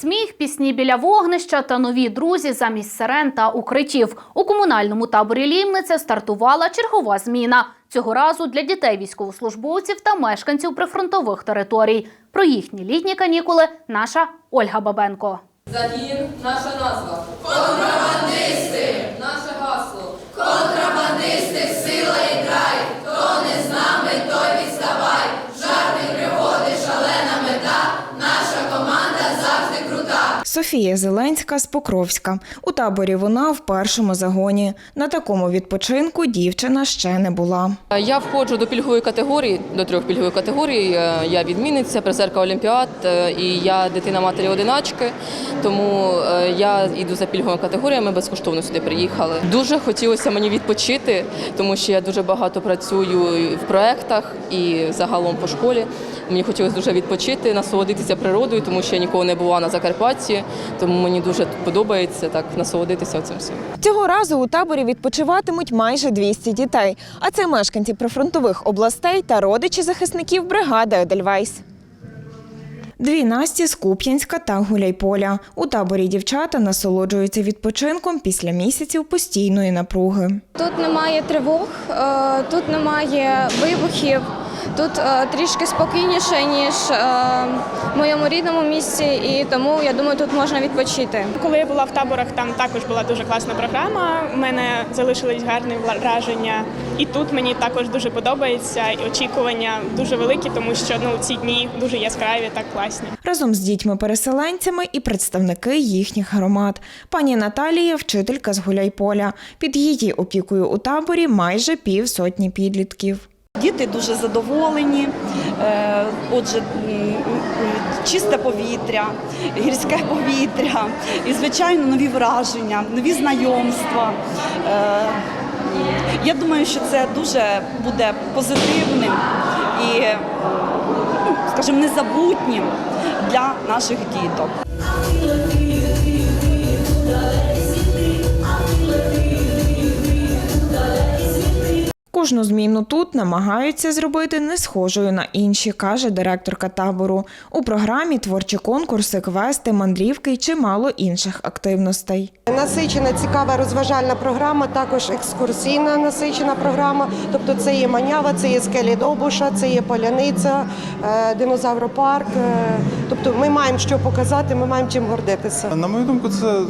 Сміх, пісні біля вогнища та нові друзі замість сирен та укриттів. У комунальному таборі Лімниця стартувала чергова зміна. Цього разу для дітей військовослужбовців та мешканців прифронтових територій. Про їхні літні канікули наша Ольга Бабенко. Загін наша назва. Софія Зеленська з Покровська. У таборі вона в першому загоні. На такому відпочинку дівчина ще не була. Я входжу до пільгової категорії, до трьох пільгових категорій. Е, Я відмінниця, призерка Олімпіад е, і я дитина матері одиначки. Тому е, я йду за пільговими категоріями, безкоштовно сюди приїхали. Дуже хотілося мені відпочити, тому що я дуже багато працюю в проєктах і загалом по школі. Мені хотілося дуже відпочити, насолодитися природою, тому що я ніколи не була на Закарпатті, тому мені дуже подобається так насолодитися цим всім. Цього разу у таборі відпочиватимуть майже 200 дітей. А це мешканці прифронтових областей та родичі захисників бригади Едельвейс. Дві Насті з Куп'янська та Гуляйполя. У таборі дівчата насолоджуються відпочинком після місяців постійної напруги. Тут немає тривог, е, тут немає вибухів, тут е, трішки спокійніше, ніж е, моєму рідному місці, і тому я думаю, тут можна відпочити. Коли я була в таборах, там також була дуже класна програма. У мене залишились гарні враження. І тут мені також дуже подобається. І очікування дуже великі, тому що ну ці дні дуже яскраві, так класні. Разом з дітьми-переселенцями і представники їхніх громад. Пані Наталія вчителька з Гуляйполя. Під її опікою у таборі майже півсотні підлітків. Діти дуже задоволені. Е, Отже, чисте повітря, гірське повітря і, звичайно, нові враження, нові знайомства. Е, Я думаю, що це дуже буде позитивним і, ну, скажімо, незабутнім для наших діток. Кожну зміну тут намагаються зробити не схожою на інші, каже директорка табору. У програмі творчі конкурси, квести, мандрівки й чимало інших активностей. Насичена, цікава розважальна програма, також екскурсійна насичена програма. Тобто це є манява, це є скелі Довбуша, це є поляниця, е, динозавропарк. Е, Тобто ми маємо що показати, ми маємо чим гордитися. На мою думку, це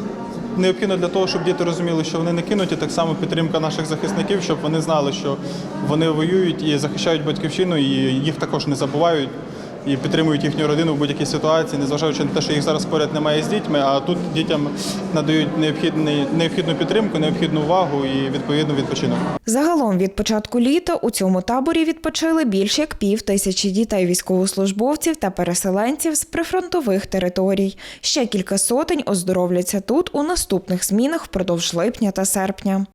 необхідно для того, щоб діти розуміли, що вони не кинуті. Так само підтримка наших захисників, щоб вони знали, що вони воюють і захищають батьківщину, і їх також не забувають. І підтримують їхню родину в будь-якій ситуації, незважаючи на те, що їх зараз поряд немає з дітьми, а тут дітям надають необхідний, необхідну підтримку, необхідну увагу і відповідно відпочинок. Загалом від початку літа у цьому таборі відпочили більш як пів тисячі дітей військовослужбовців та переселенців з прифронтових територій. Ще кілька сотень оздоровляться тут у наступних змінах впродовж липня та серпня.